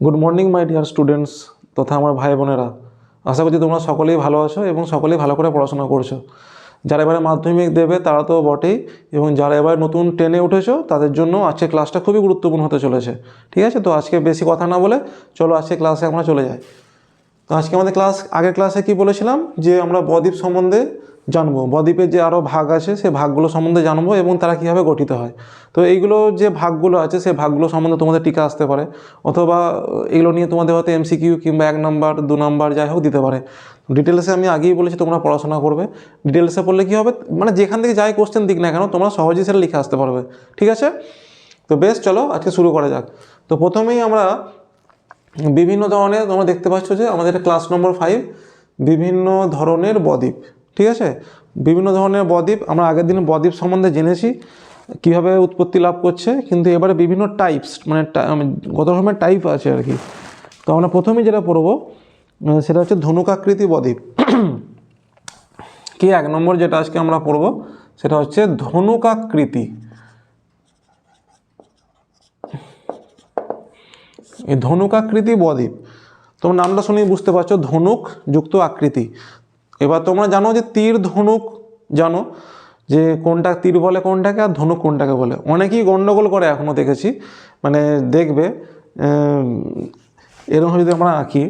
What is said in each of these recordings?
Good morning my dear students তথা আমার ভাই বোনেরা, আশা করছি তোমরা সকলেই ভালো আছো এবং সকলেই ভালো করে পড়াশোনা করছ। যারা এবারে মাধ্যমিক দেবে, তারা তো বটেই, এবং যারা এবার নতুন টেনে উঠেছো, তাদের জন্য আজকে ক্লাসটা খুবই গুরুত্বপূর্ণ হতে চলেছে। ঠিক আছে? তো আজকে বেশি কথা না বলে, চলো আজকে ক্লাসে আমরা চলে যাই। তো আজকে আমাদের ক্লাস, আগের ক্লাসে কি বলেছিলাম? যে আমরা বদ্বীপ সম্বন্ধে জানব। বদ্বীপের যে আরও ভাগ আছে, সে ভাগগুলো সম্বন্ধে জানব এবং তারা কীভাবে গঠিত হয়। তো এইগুলো যে ভাগগুলো আছে, সে ভাগগুলো সম্বন্ধে তোমাদের টিকা আসতে পারে। অথবা এগুলো নিয়ে তোমাদের হয়তো এমসিকিউ কিংবা এক নাম্বার, দু নাম্বার, যাই হোক দিতে পারে। ডিটেলসে আমি আগেই বলেছি, তোমরা পড়াশোনা করবে। ডিটেলসে পড়লে কী হবে? মানে যেখান থেকে যাই কোশ্চেন দিক না কেন, তোমরা সহজেই সেটা লিখে আসতে পারবে। ঠিক আছে? তো বেশ, চলো, আজকে শুরু করা যাক। তো প্রথমেই আমরা বিভিন্ন ধরনের, তোমরা দেখতে পাচ্ছ যে আমাদের ক্লাস নম্বর ফাইভ বিভিন্ন ধরনের বদ্বীপ। ঠিক আছে? বিভিন্ন ধরনের বদ্বীপ, আমরা আগের দিন বদ্বীপ সম্বন্ধে জেনেছি, কীভাবে উৎপত্তি লাভ করছে, কিন্তু এবারে বিভিন্ন টাইপস মানে কত রকমের টাইপ আছে আর কি। তো আমরা প্রথমেই যেটা পড়ব সেটা হচ্ছে ধনুকাকৃতি বদ্বীপ। কি এক নম্বর যেটা আজকে আমরা পড়ব, সেটা হচ্ছে ধনুকাকৃতি। এই ধনুকাকৃতি বদ্বীপ, তোমার নামটা শুনেই বুঝতে পারছ, ধনুক যুক্ত আকৃতি। এবার তোমরা জানো যে তীর ধনুক জানো যে কোনটা তীর বলে কোনটাকে আর ধনুক কোনটাকে বলে। অনেকেই গণ্ডগোল করে এখনও দেখেছি। মানে দেখবে আহ, এরকম যদি আমরা আঁকি।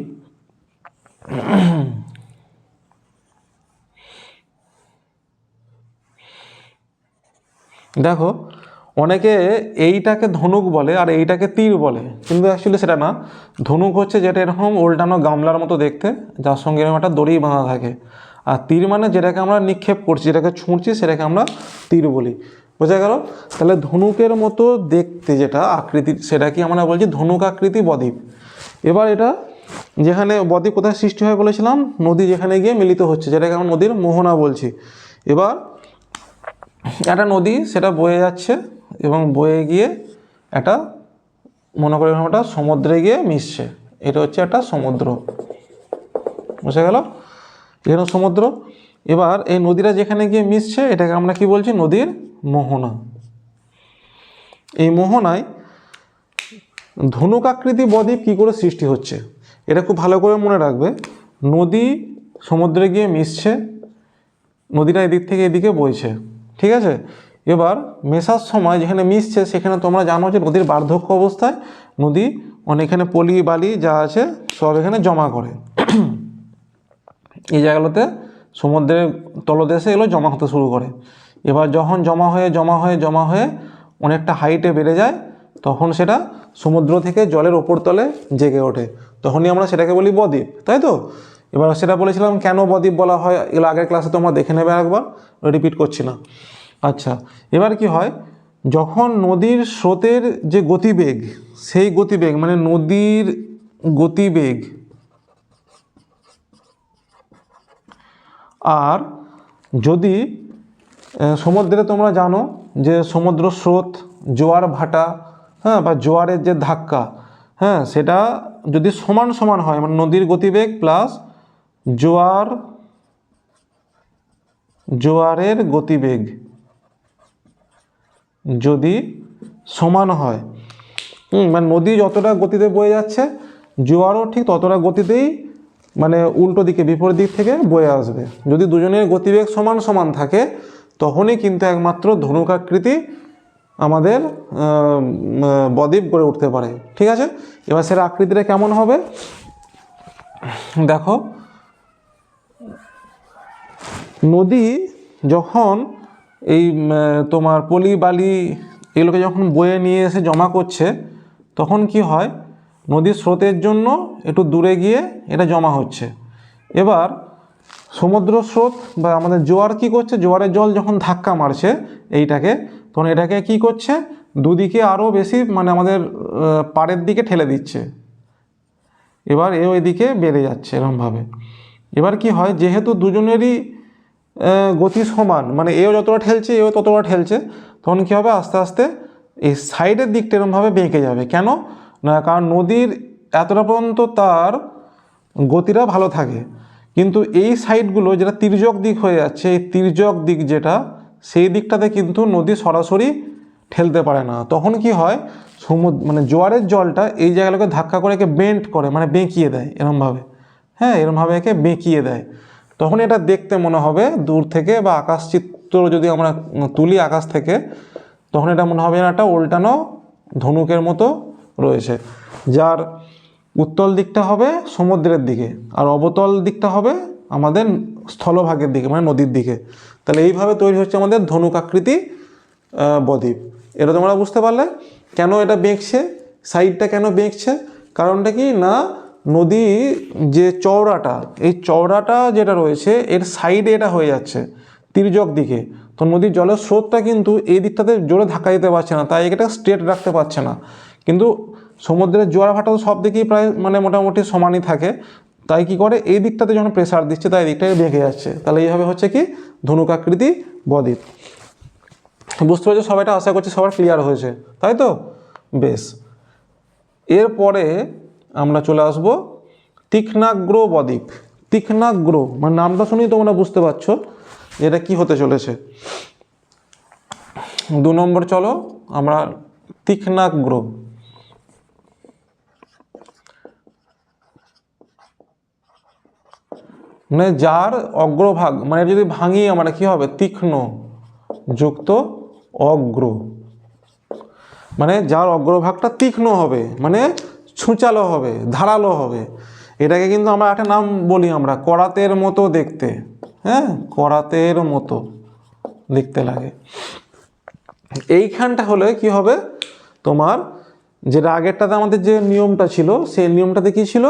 দেখো অনেকে এইটাকে ধনুক বলে আর এইটাকে তীর বলে, কিন্তু অ্যাকচুয়ালি সেটা না। ধনুক হচ্ছে যেটা এরকম উল্টানো গামলার মতো দেখতে, যার সঙ্গে এরকম একটা দড়ি বাঁধা থাকে। আর তীর মানে যেটাকে আমরা নিক্ষেপ করছি, যেটাকে ছুঁড়ছি, সেটাকে আমরা তীর বলি। বোঝা গেল? তাহলে ধনুকের মতো দেখতে যেটা আকৃতি সেটা কি আমরা বলছি ধনুক আকৃতি বদ্বীপ। এবার এটা যেখানে বদ্বীপ কোথায় সৃষ্টি হয় বলেছিলাম? নদী যেখানে গিয়ে মিলিত হচ্ছে, যেটাকে আমরা নদীর মোহনা বলছি। এবার একটা নদী, সেটা বয়ে যাচ্ছে। এবং বয়ে গিয়ে একটা মনে করে একটা সমুদ্রে গিয়ে মিশছে। এটা হচ্ছে একটা সমুদ্র। বুঝে গেল? এখানে সমুদ্র, এবার এই নদীটা যেখানে গিয়ে মিশছে, এটাকে আমরা কি বলছি? নদীর মোহনা। এই মোহনায় ধনুকাকৃতি বদ্বীপ কী করে সৃষ্টি হচ্ছে? এটা খুব ভালো করে মনে রাখবে। নদী সমুদ্রে গিয়ে মিশছে, নদীটা এদিক থেকে এদিকে বইছে। ঠিক আছে? এবার মেশার সময় যেখানে মিশছে, সেখানে তোমরা জানো যে নদীর বার্ধক্য অবস্থায় নদী অনেকখানে পলি বালি যা আছে সব এখানে জমা করে। এই জায়গাগুলোতে সমুদ্রের তলদেশে এগুলো জমা হতে শুরু করে। এবার যখন জমা হয়ে জমা হয়ে জমা হয়ে অনেকটা হাইটে বেড়ে যায়, তখন সেটা সমুদ্র থেকে জলের ওপর তলে জেগে ওঠে। তখনই আমরা সেটাকে বলি বদ্বীপ, তাই তো? এবার সেটা বলেছিলাম কেন বদ্বীপ বলা হয়? এগুলো আগের ক্লাসে তোমরা দেখে নেবে একবার রিপিট করছি না। আচ্ছা এবার কি হয়? যখন নদীর স্রোতের যে গতিবেগ, সেই গতিবেগ মানে নদীর গতিবেগ আর যদি সমুদ্রে তোমরা জানো যে সমুদ্র স্রোত, জোয়ার ভাটা হ্যাঁ বা জোয়ারের যে ধাক্কা হ্যাঁ সেটা যদি সমান সমান হয় মানে নদীর গতিবেগ প্লাস জোয়ার, জোয়ারের গতিবেগ যদি সমান হয়। মানে নদী যতটা গতিতে বয়ে যাচ্ছে, জোয়ারও ঠিক ততটা গতিতেই মানে উল্টো দিকে, বিপরীত দিক থেকে বয়ে আসবে। যদি দুজনের গতিবেগ সমান সমান থাকে, তখনই কিন্তু একমাত্র ধনুকাকৃতি আমাদের বদ্বীপ গড়ে উঠতে পারে। ঠিক আছে? এবার সেটা আকৃতিটা কেমন হবে? দেখো, নদী যখন এই তোমার পলি বালি এগুলোকে যখন বয়ে নিয়ে এসে জমা করছে, তখন কি হয়? নদীর স্রোতের জন্য একটু দূরে গিয়ে এটা জমা হচ্ছে। এবার সমুদ্র স্রোত বা আমাদের জোয়ার কি করছে? জোয়ারের জল যখন ধাক্কা মারছে এইটাকে, তখন এটাকে কি করছে? দুদিকে আরও বেশি মানে আমাদের পাড়ের দিকে ঠেলে দিচ্ছে। এবার এও এদিকে বেড়ে যাচ্ছে এরকমভাবে এবার কি হয়? যেহেতু দুজনেরই গতি সমান মানে এও যতটা ঠেলছে, এও ততটা ঠেলছে, তখন কী হবে? আস্তে আস্তে এই সাইডের দিকটা এরমভাবে বেঁকে যাবে। কেন? না, কারণ নদীর এতটা পর্যন্ত তার গতিটা ভালো থাকে। কিন্তু এই সাইডগুলো যেটা তির্যক দিক হয়ে যাচ্ছে, এই তির্যক দিক যেটা, সেই দিকটাতে কিন্তু নদী সরাসরি ঠেলতে পারে না। তখন কি হয়? সমুদ্র মানে জোয়ারের জলটা এই জায়গাগুলোকে ধাক্কা করে একে বেন্ট করে মানে বেঁকিয়ে দেয় এরমভাবে। হ্যাঁ এরমভাবে একে বেঁকিয়ে দেয়। তখন এটা দেখতে মনে হবে দূর থেকে বা আকাশ চিত্র যদি আমরা তুলি আকাশ থেকে, তখন এটা মনে হবে যেন একটা উল্টানো ধনুকের মতো রয়েছে। যার উত্তল দিকটা হবে সমুদ্রের দিকে, আর অবতল দিকটা হবে আমাদের স্থলভাগের দিকে মানে নদীর দিকে। তাহলে এইভাবে তৈরি হচ্ছে আমাদের ধনুক আকৃতি বদ্বীপ। এটা তোমরা বুঝতে পারলে? কেন এটা বেঁকছে? সাইডটা কেন বেঁকছে? কারণটা কি? না নদী যে চওড়াটা, এই চওড়াটা যেটা রয়েছে, এর সাইডে এটা হয়ে যাচ্ছে, তির্যক দিকে। তো নদীর জলের স্রোতটা কিন্তু এই দিকটাতে জোরে ধাক্কা দিতে পারছে না, তাই এটা স্ট্রেট রাখতে পারছে না। কিন্তু সমুদ্রের জোয়ার ভাটা তো সব দিকেই প্রায় মানে মোটামুটি সমানই থাকে। তাই কি করে? এই দিকটাতে যখন প্রেসার দিচ্ছে, তাই দিকটাই বেঁকে যাচ্ছে। তাহলে এইভাবে হচ্ছে কি? ধনুকাকৃতি বদ্বীপ বুঝতে পেরেছ? সবাইটা আশা করছি সবার ক্লিয়ার হয়েছে। তাই তো? বেশ। এরপরে আমরা চলে আসব তীক্ষ্ণাগ্র বদ্বীপ তীক্ষ্ণাগ্র মানে নামটা শুনেই তোমরা বুঝতে পারছ এটা কি হতে চলেছে। দু নম্বর চলো, আমরা তীক্ষ্ণাগ্র। মানে যার অগ্রভাগ মানে যদি ভাঙি আমরা কি হবে? তীক্ষ্ণ যুক্ত অগ্র। মানে যার অগ্রভাগটা তীক্ষ্ণ হবে মানে ছুঁচালো হবে, ধারালো হবে। এটাকে কিন্তু আমরা একটা নাম বলি আমরা করাতের মতো দেখতে। হ্যাঁ? করাতের মতো দেখতে লাগে। এইখানটা হলে কি হবে? তোমার যেটা আগেরটাতে আমাদের যে নিয়মটা ছিল, সেই নিয়মটাতে কি ছিল?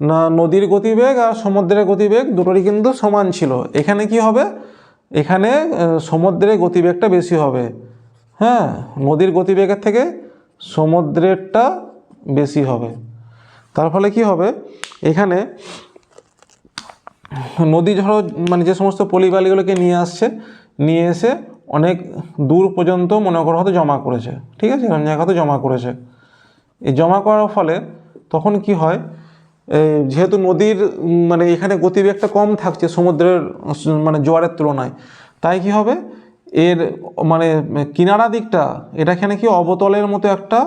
না, নদীর গতিবেগ আর সমুদ্রের গতিবেগ দুটোরই কিন্তু সমান ছিল। এখানে কি হবে? এখানে সমুদ্রের গতিবেগটা বেশি হবে। হ্যাঁ? নদীর গতিবেগের থেকে সমুদ্রেরটা বেশি হবে। তার ফলে কি হবে? এখানে নদী ঝড়ো মানে যে সমস্ত পলিবালিগুলোকে নিয়ে আসছে, নিয়ে এসে অনেক দূর পর্যন্ত মনে করো হয়তো জমা করেছে। ঠিক আছে? এরকম জায়গা হয়তো জমা করেছে। এই জমা করার ফলে তখন কি হয়? যেহেতু নদীর মানে এখানে গতিবেগটা কম থাকছে সমুদ্রের মানে জোয়ারের তুলনায়, তাই কি হবে? এর মানে কিনারা দিকটা এটা এখানে কি অবতলের মতো একটা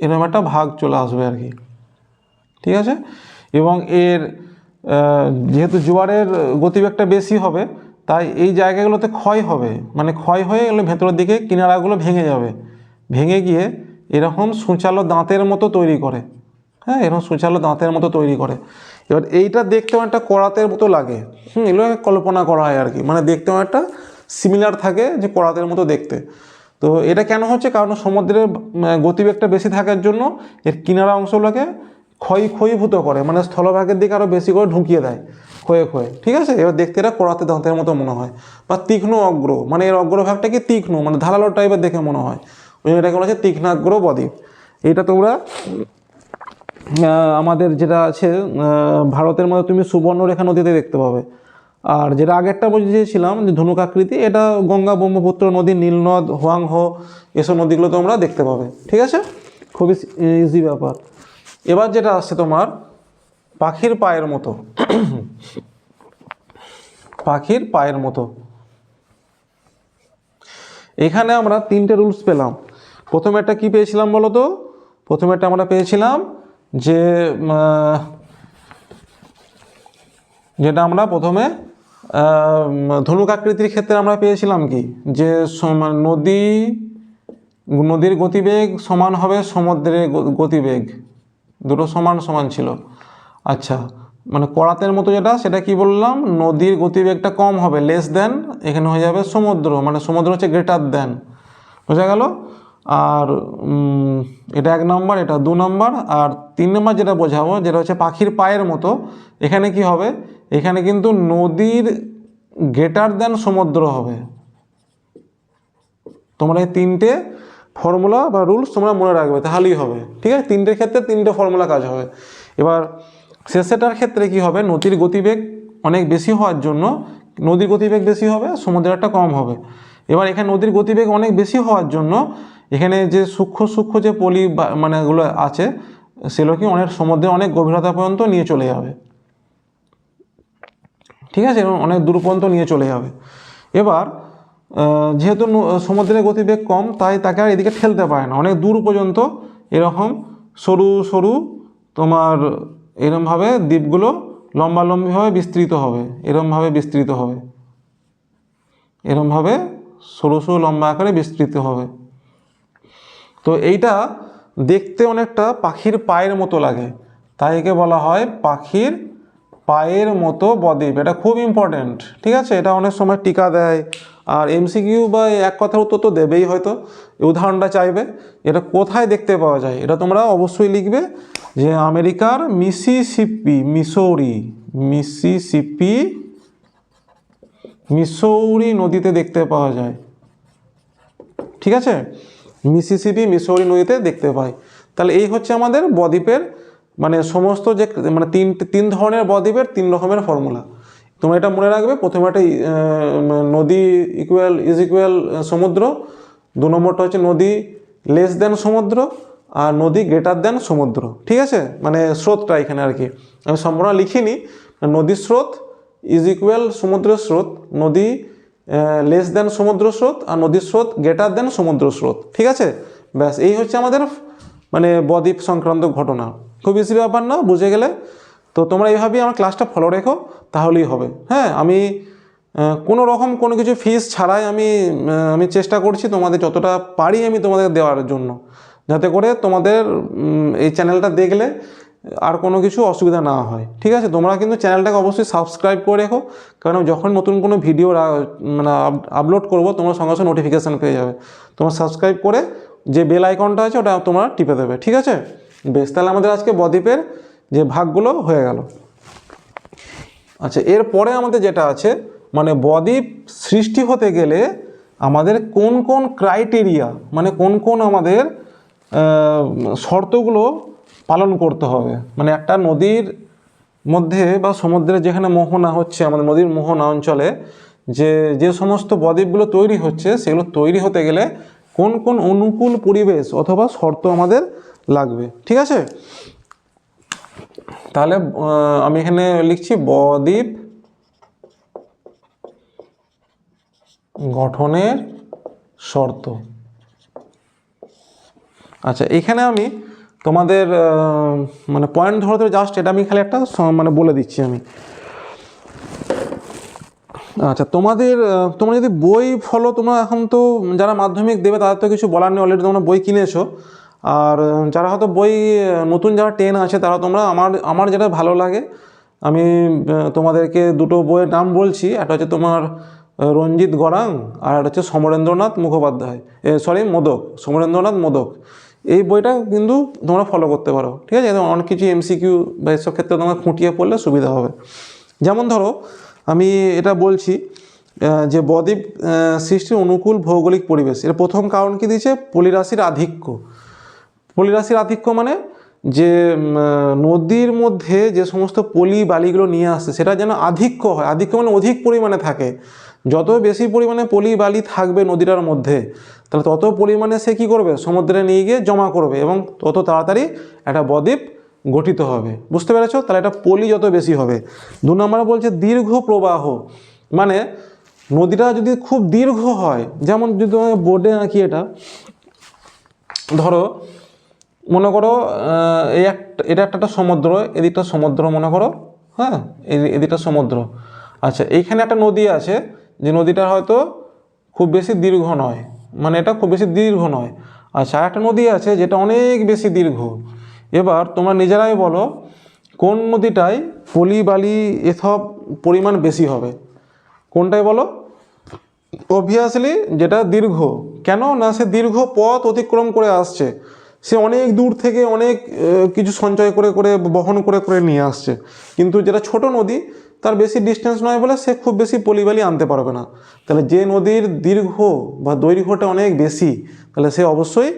এরকম একটা ভাগ চলে আসবে আর কি। ঠিক আছে? এবং এর যেহেতু জোয়ারের গতিবেগটা বেশি হবে, তাই এই জায়গাগুলোতে ক্ষয় হবে। মানে ক্ষয় হয়ে গেলে ভেতরের দিকে কিনারাগুলো ভেঙে যাবে। ভেঙে গিয়ে এরকম সূচালো দাঁতের মতো তৈরি করে। হ্যাঁ এরকম সূচালো দাঁতের মতো তৈরি করে। এবার এইটা দেখতে অনেকটা করাতের মতো লাগে। হুম এগুলো কল্পনা করা হয় আর কি। মানে দেখতে অনেকটা সিমিলার থাকে যে করাতের মতো দেখতে। তো এটা কেন হচ্ছে? কারণ সমুদ্রের গতিবেগটা বেশি থাকার জন্য এর কিনারা অংশগুলোকে ক্ষয়, ক্ষয়ীভূত করে মানে স্থলভাগের দিকে আরও বেশি করে ঢুকিয়ে দেয়, ক্ষয়ে ক্ষয়ে। ঠিক আছে? এবার দেখতে এরা করাতে দাঁতের মতো মনে হয়, বা তীক্ষ্ণ অগ্র মানে এর অগ্রভাগটা কি তীক্ষ্ণ মানে ধারালো টাইপের দেখে মনে হয়। ওই এটাকে বলা হচ্ছে তীক্ষ্ণাগ্র বদ্বীপ। এটা তোমরা আমাদের যেটা আছে ভারতের মধ্যে তুমি সুবর্ণরেখা নদীতে দেখতে পাবে। আর যেটা আগেরটা বুঝিয়েছিলাম যে ধনুক আকৃতি, এটা গঙ্গা, ব্রহ্মপুত্র, নদী, নীলনদ, হোয়াংহো, এসব নদীগুলো তোমরা দেখতে পাবে। ঠিক আছে? খুবই ইজি ব্যাপার। এবার যেটা আসছে তোমার, পাখির পায়ের মতো। পাখির পায়ের মতো। এখানে আমরা তিনটে রুলস পেলাম। প্রথমে একটা কি পেয়েছিলাম বলো তো? প্রথমে একটা আমরা পেয়েছিলাম যে যেটা আমরা প্রথমে আহ, ধনুক আকৃতির ক্ষেত্রে আমরা পেয়েছিলাম কি? যে নদী নদীর গতিবেগ সমান হবে সমুদ্রের গতিবেগ। দুটো সমান সমান ছিল। আচ্ছা মানে করাতের মতো যেটা সেটা কি বললাম? নদীর গতিবেগটা কম হবে লেস দেন এখানে হয়ে যাবে সমুদ্র মানে সমুদ্র হচ্ছে গ্রেটার দেন বোঝা গেল? আর এটা এক নম্বর এটা দু নম্বর আর তিন নম্বর যেটা বোঝাবো যেটা হচ্ছে পাখির পায়ের মতো এখানে কি হবে? এখানে কিন্তু নদীর গ্রেটার দেন সমুদ্র হবে। তোমরা এই তিনটে ফর্মুলা বা রুলস তোমরা মনে রাখবে, তাহলেই হবে। ঠিক আছে? তিনটের ক্ষেত্রে তিনটে ফর্মুলা কাজ হবে। এবার শেষেটার ক্ষেত্রে কি হবে? নদীর গতিবেগ অনেক বেশি হওয়ার জন্য নদীর গতিবেগ বেশি হবে সমুদ্রেরটা কম হবে। এবার এখানে নদীর গতিবেগ অনেক বেশি হওয়ার জন্য এখানে যে সূক্ষ্ম সূক্ষ্ম যে পলি মানে এগুলো আছে সেগুলো কি অনেক সমুদ্রে অনেক গভীরতা পর্যন্ত নিয়ে চলে যাবে। ঠিক আছে? এবং অনেক দূর পর্যন্ত নিয়ে চলে যাবে। এবার যেহেতু সমুদ্রের গতিবেগ কম, তাই তাকে আর এদিকে ঠেলতে পারে না। অনেক দূর পর্যন্ত এরকম সরু সরু তোমার এরমভাবে দ্বীপগুলো লম্বালম্বিভাবে বিস্তৃত হবে। এরমভাবে বিস্তৃত হবে। এরমভাবে সরু সরু, লম্বা আকারে বিস্তৃত হবে। তো এইটা দেখতে অনেকটা পাখির পায়ের মতো লাগে। তাই একে বলা হয় পাখির পায়ের মতো বদ্বীপ এটা খুব ইম্পর্ট্যান্ট ঠিক আছে? এটা অনেক সময় টিকা দেয়, আর এমসিকিউ বা এক কথার উত্তর তো দেবেই হয়তো উদাহরণটা চাইবে, এটা কোথায় দেখতে পাওয়া যায়? এটা তোমরা অবশ্যই লিখবে যে আমেরিকার মিসিসিপি মিসৌরি মিসিসিপি মিসৌরি নদীতে দেখতে পাওয়া যায়, ঠিক আছে? মিসিসিপি মিসৌরি নদীতে দেখতে পাই তাহলে এই হচ্ছে আমাদের বদ্বীপের মানে সমস্ত যে মানে তিন তিন ধরনের বদ্বীপের তিন রকমের ফর্মুলা তোমরা এটা মনে রাখবে, প্রথমে একটা নদী ইকুয়াল ইজ ইকুয়াল সমুদ্র। দু নম্বরটা হচ্ছে নদী লেস দেন সমুদ্র, আর নদী গ্রেটার দেন সমুদ্র। ঠিক আছে? মানে স্রোতটা এখানে আর কি। আমি সম্পূর্ণ লিখিনি। নদীর স্রোত ইজ ইকুয়াল সমুদ্রের স্রোত, নদী লেস দেন সমুদ্র স্রোত, আর নদীর স্রোত গ্রেটার দেন সমুদ্র স্রোত। ঠিক আছে? ব্যাস, এই হচ্ছে আমাদের মানে বদ্বীপ সংক্রান্ত ঘটনা। খুব বেশি ব্যাপার না, বুঝে গেলে। তো তোমরা এইভাবেই আমার ক্লাসটা ফলো রেখো, তাহলেই হবে। হ্যাঁ আমি কোনো রকম কোনো কিছু ফিস ছাড়াই আমি আমি চেষ্টা করছি তোমাদের যতটা পারি আমি তোমাদের দেওয়ার জন্য। যাতে করে তোমাদের এই চ্যানেলটা দেখলে আর কোনো কিছু অসুবিধা না হয়। ঠিক আছে? তোমরা কিন্তু চ্যানেলটাকে অবশ্যই সাবস্ক্রাইব করে রেখো, কারণ যখন নতুন কোনো ভিডিও মানে আপলোড করব, তোমরা সঙ্গে সঙ্গে নোটিফিকেশান পেয়ে যাবে। তোমরা সাবস্ক্রাইব করে যে বেল আইকনটা আছে, ওটা তোমরা টিপে দেবে। ঠিক আছে? বেশ, তাহলে আমাদের আজকে বদ্বীপের যে ভাগগুলো হয়ে গেল। আচ্ছা এরপরে আমাদের যেটা আছে মানে বদ্বীপ সৃষ্টি হতে গেলে আমাদের কোন কোন ক্রাইটেরিয়া মানে কোন কোন আমাদের শর্তগুলো পালন করতে হবে। মানে একটা নদীর মধ্যে বা সমুদ্রে যেখানে মোহনা হচ্ছে, আমাদের নদীর মোহনা অঞ্চলে যে যে সমস্ত বদ্বীপগুলো তৈরি হচ্ছে, সেগুলো তৈরি হতে গেলে কোন কোন অনুকূল পরিবেশ অথবা শর্ত আমাদের লাগবে, ঠিক আছে? তাহলে আমি এখানে লিখছি বদ্বীপ গঠনের শর্ত। আচ্ছা এখানে আমি তোমাদের মানে পয়েন্ট ধরে ধরে জাস্ট এটা আমি খালি একটা মানে বলে দিচ্ছি আমি। আচ্ছা তোমাদের তোমরা যদি বই ফলো তোমরা এখন তো যারা মাধ্যমিক দেবে তাদের তো কিছু বলার নেই অলরেডি তোমরা বই কিনেছো। আর যারা হয়তো বই নতুন যারা টেন আছে, তারা তোমরা আমার আমার যেটা ভালো লাগে, আমি তোমাদেরকে দুটো বইয়ের নাম বলছি। একটা হচ্ছে তোমার রঞ্জিত গড়াং, আর একটা হচ্ছে সমরেন্দ্রনাথ মুখোপাধ্যায় সরি মোদক, সমরেন্দ্রনাথ মোদক। এই বইটা কিন্তু তোমরা ফলো করতে পারো, ঠিক আছে? অনেক কিছু এমসিকিউ বা এসব ক্ষেত্রে তোমরা খুঁটিয়ে পড়লে সুবিধা হবে। যেমন ধরো, আমি এটা বলছি যে বদ্বীপ সৃষ্টির অনুকূল ভৌগোলিক পরিবেশ। এর প্রথম কারণ কি দিয়েছে? পলিরাশির আধিক্য। পলিরাশির আধিক্য মানে যে নদীর মধ্যে যে সমস্ত পলি বালিগুলো নিয়ে আসছে, সেটা যেন আধিক্য হয়। আধিক্য মানে অধিক পরিমাণে থাকে। যত বেশি পরিমাণে পলি বালি থাকবে নদীটার মধ্যে, তাহলে তত পরিমাণে সে কী করবে? সমুদ্রে নিয়ে গিয়ে জমা করবে এবং তত তাড়াতাড়ি একটা বদ্বীপ গঠিত হবে। বুঝতে পেরেছ? তাহলে এটা পলি যত বেশি হবে। দু নম্বরে বলছে দীর্ঘ প্রবাহ। মানে নদীটা যদি খুব দীর্ঘ হয়, যেমন যদি বোর্ডে আঁকি এটা, ধরো মনে করো এই একটা এটা একটা সমুদ্র, এদিকটা সমুদ্র মনে করো হ্যাঁ এদিকটা সমুদ্র। আচ্ছা এইখানে একটা নদী আছে, যে নদীটা হয়তো খুব বেশি দীর্ঘ নয় মানে এটা খুব বেশি দীর্ঘ নয়। আচ্ছা একটা নদী আছে, যেটা অনেক বেশি দীর্ঘ। এবার তোমরা নিজেরাই বলো, কোন নদীটায় পলি বালি এসব পরিমাণ বেশি হবে? কোনটাই বলো? অবভিয়াসলি যেটা দীর্ঘ। কেন? না, সে দীর্ঘ পথ অতিক্রম করে আসছে। সে অনেক দূর থেকে অনেক কিছু সঞ্চয় করে করে, বহন করে করে নিয়ে আসছে। কিন্তু যেটা ছোট নদী, তার বেশি ডিস্টেন্স নয় বলে সে খুব বেশি পলিবালি আনতে পারবে না। তাহলে যে নদীর দীর্ঘ বা দৈর্ঘ্যটা অনেক বেশি, তাহলে সে অবশ্যই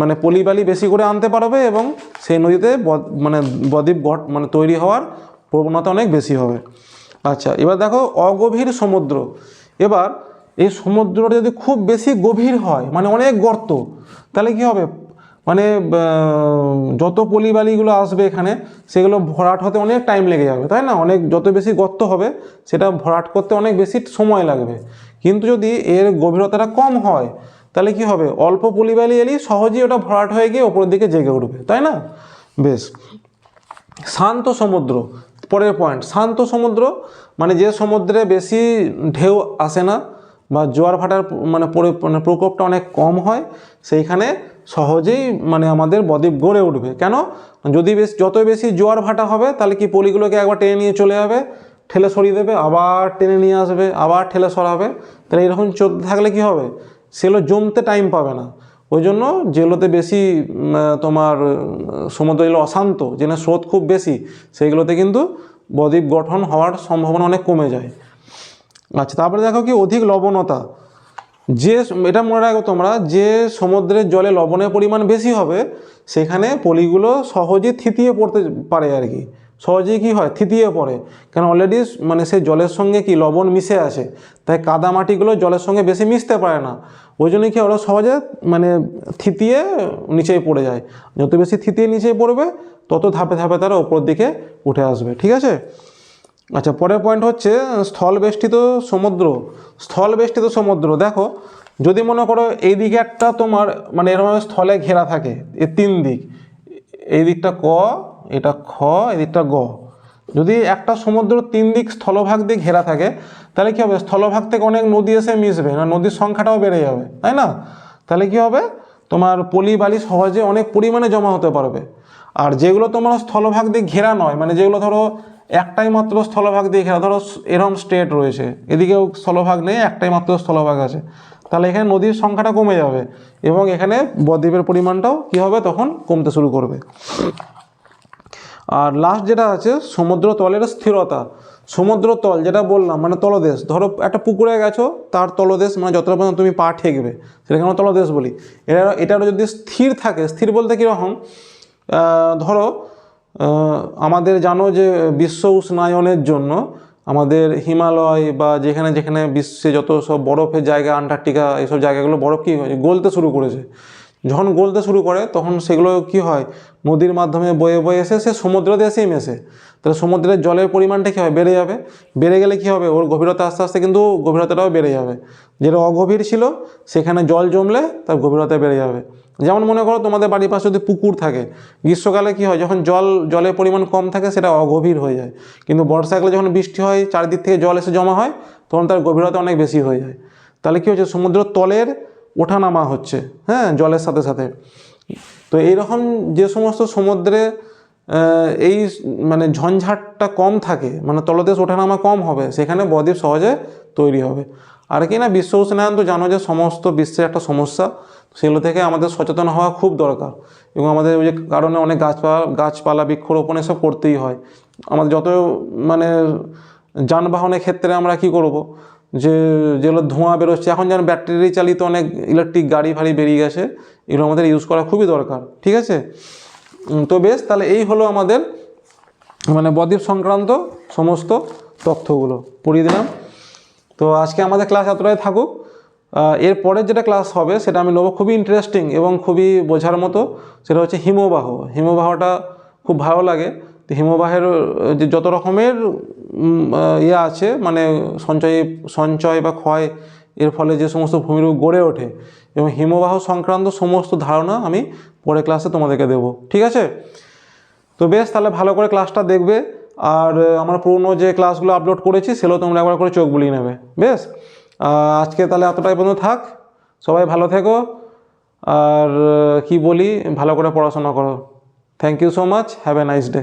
মানে পলিবালি বেশি করে আনতে পারবে এবং সেই নদীতে মানে বদ্বীপ গঠ মানে তৈরি হওয়ার প্রবণতা অনেক বেশি হবে। আচ্ছা এবার দেখো অগভীর সমুদ্র। এবার এই সমুদ্রটা যদি খুব বেশি গভীর হয় মানে অনেক গর্ত, তাহলে কি হবে? মানে যত পলিবালিগুলো আসবে এখানে, সেগুলো ভরাট হতে অনেক টাইম লেগে যাবে, তাই না? অনেক, যত বেশি গর্ত হবে, সেটা ভরাট করতে অনেক বেশি সময় লাগবে। কিন্তু যদি এর গভীরতাটা কম হয়, তাহলে কি হবে? অল্প পলিবালি এলেই সহজেই ওটা ভরাট হয়ে গিয়ে ওপরের দিকে জেগে উঠবে, তাই না? বেশ। শান্ত সমুদ্র, পরের পয়েন্ট শান্ত সমুদ্র মানে যে সমুদ্রে বেশি ঢেউ আসে না, বা জোয়ার ভাটার মানে মানে প্রকোপটা অনেক কম হয়, সেইখানে সহজেই মানে আমাদের বদ্বীপ গড়ে উঠবে। কেন? যদি বেশ যত বেশি জোয়ার ভাটা হবে, তাহলে কি পলিগুলোকে একবার টেনে নিয়ে চলে যাবে? ঠেলে সরিয়ে দেবে, আবার টেনে নিয়ে আসবে, আবার ঠেলে সরাবে। তাহলে এরকম চলতে থাকলে কি হবে? সেগুলো জমতে টাইম পাবে না। ওই জন্য যেগুলোতে বেশি তোমার সমুদ্র যেগুলো অশান্ত, যেখানে স্রোত খুব বেশি, সেইগুলোতে কিন্তু বদ্বীপ গঠন হওয়ার সম্ভাবনা অনেক কমে যায়। আচ্ছা তারপরে দেখো কি অধিক লবণতা। যে এটা মনে রাখো তোমরা, যে সমুদ্রের জলে লবণের পরিমাণ বেশি হবে, সেখানে পলিগুলো সহজেই থিতিয়ে পড়তে পারে আর কি। সহজেই কি হয়? থিতিয়ে পড়ে। কারণ অলরেডি মানে সে জলের সঙ্গে কি লবণ মিশে আছে তাই কাদা মাটিগুলো জলের সঙ্গে বেশি মিশতে পারে না। ওই জন্য কি ওরা সহজে মানে থিতিয়ে নিচেই পড়ে যায়। যত বেশি থিতিয়ে নিচেই পড়বে, তত ধাপে ধাপে তারা ওপর দিকে উঠে আসবে। ঠিক আছে? আচ্ছা পরের পয়েন্ট হচ্ছে স্থলবেষ্টিত সমুদ্র। স্থলবেষ্টিত সমুদ্র, দেখো, যদি মনে করো এই দিকে একটা তোমার মানে এরকম স্থলে ঘেরা থাকে, এ তিন দিক, এই দিকটা ক, এটা খ, এই দিকটা গ। যদি একটা সমুদ্র তিন দিক স্থলভাগ দিয়ে ঘেরা থাকে, তাহলে কী হবে? স্থলভাগ থেকে অনেক নদী এসে মিশবে, না নদীর সংখ্যাটাও বেড়ে যাবে, তাই না? তাহলে কি হবে? তোমার পলি বালি সহজে অনেক পরিমাণে জমা হতে পারবে। আর যেগুলো তোমার স্থলভাগ দিয়ে ঘেরা নয় মানে যেগুলো ধরো একটাই মাত্র স্থলভাগ দিয়ে ঘেরা। ধরো এরম স্টেট রয়েছে। এদিকেও স্থলভাগ নেই, একটাই মাত্র স্থলভাগ আছে। তাহলে এখানে নদীর সংখ্যাটা কমে যাবে এবং এখানে বদ্বীপের পরিমাণটাও কী হবে? তখন কমতে শুরু করবে। আর লাস্ট যেটা আছে, সমুদ্র তলের স্থিরতা। সমুদ্র তল যেটা বললাম মানে তলদেশ। ধরো একটা পুকুরে গেছো, তার তলদেশ মানে যতটা পর্যন্ত তুমি পা ঠেকবে সেটাকে আমরা তলদেশ বলি। এটা এটা যদি স্থির থাকে, স্থির বলতে কীরকম? ধরো আমাদের জানো যে বিশ্ব উষ্ণায়নের জন্য আমাদের হিমালয় বা যেখানে যেখানে বিশ্বে যত সব বরফের জায়গা, আন্টার্কটিকা এইসব জায়গাগুলো বরফ কী গলতে শুরু করেছে। যখন গলতে শুরু করে, তখন সেগুলো কি হয়? নদীর মাধ্যমে বয়ে বয়ে এসে সে সমুদ্রতে এসেই মেশে। তাহলে সমুদ্রের জলের পরিমাণটা কী হয়? বেড়ে যাবে। বেড়ে গেলে কি হবে? ওর গভীরতা আস্তে আস্তে কিন্তু গভীরতাটাও বেড়ে যাবে। যেটা অগভীর ছিল, সেখানে জল জমলে তার গভীরতা বেড়ে যাবে। যেমন মনে করো তোমাদের বাড়ির পাশে যদি পুকুর থাকে, গ্রীষ্মকালে কি হয়? যখন জল, জলের পরিমাণ কম থাকে, সেটা অগভীর হয়ে যায়। কিন্তু বর্ষাকালে যখন বৃষ্টি হয়, চারিদিক থেকে জল এসে জমা হয়, তখন তার গভীরতা অনেক বেশি হয়ে যায়। তাহলে কী হচ্ছে সমুদ্র তলের ওঠানামা হচ্ছে হ্যাঁ জলের সাথে সাথে। তো এইরকম যে সমস্ত সমুদ্রে এই মানে ঝঞ্ঝাটটা কম থাকে মানে তলদেশ ওঠানামা কম হবে, সেখানে বদ্বীপ সহজে তৈরি হবে। আর কি না, বিশ্ব উষ্ণায়ন, তো জানো যে সমস্ত বিশ্বের একটা সমস্যা, সেগুলো থেকে আমাদের সচেতন হওয়া খুব দরকার। এবং আমাদের ওই যে কারণে অনেক গাছপালা গাছপালা বৃক্ষরোপণ এসব করতেই হয়। আমাদের যত মানে যানবাহনের ক্ষেত্রে আমরা কি করব? যে যেগুলো ধোঁয়া বেরোচ্ছে। এখন যেন ব্যাটারি চালিত অনেক ইলেকট্রিক গাড়ি ফাড়ি বেরিয়ে গেছে, এগুলো আমাদের ইউজ করা খুবই দরকার, ঠিক আছে? তো বেশ, তাহলে এই হলো আমাদের মানে বদ্বীপ সংক্রান্ত সমস্ত তথ্যগুলো। পড়িয়ে দিলাম। তো আজকে আমাদের ক্লাস এতটাই থাকুক। এর পরের যেটা ক্লাস হবে, সেটা আমি নেব খুবই ইন্টারেস্টিং এবং খুবই বোঝার মতো, সেটা হচ্ছে হিমবাহ। হিমবাহটা খুব ভালো লাগে। তো হিমবাহের, যে যত রকমের ইয়ে আছে মানে সঞ্চয় সঞ্চয় বা ক্ষয়, এর ফলে যে সমস্ত ভূমিরূপ গড়ে ওঠে এবং হিমবাহ সংক্রান্ত সমস্ত ধারণা আমি পরের ক্লাসে তোমাদেরকে দেবো। ঠিক আছে? তো বেশ, তাহলে ভালো করে ক্লাসটা দেখবে। আর আমার পুরনো যে ক্লাসগুলো আপলোড করেছি, সেগুলো তোমরা একবার করে চোখ বুলিয়ে নেবে। বেশ? আজকে তাহলে এতটাই পর্যন্ত থাক। সবাই ভালো থেকো। আর কি বলি, ভালো করে পড়াশোনা করো। Thank you so much have a nice day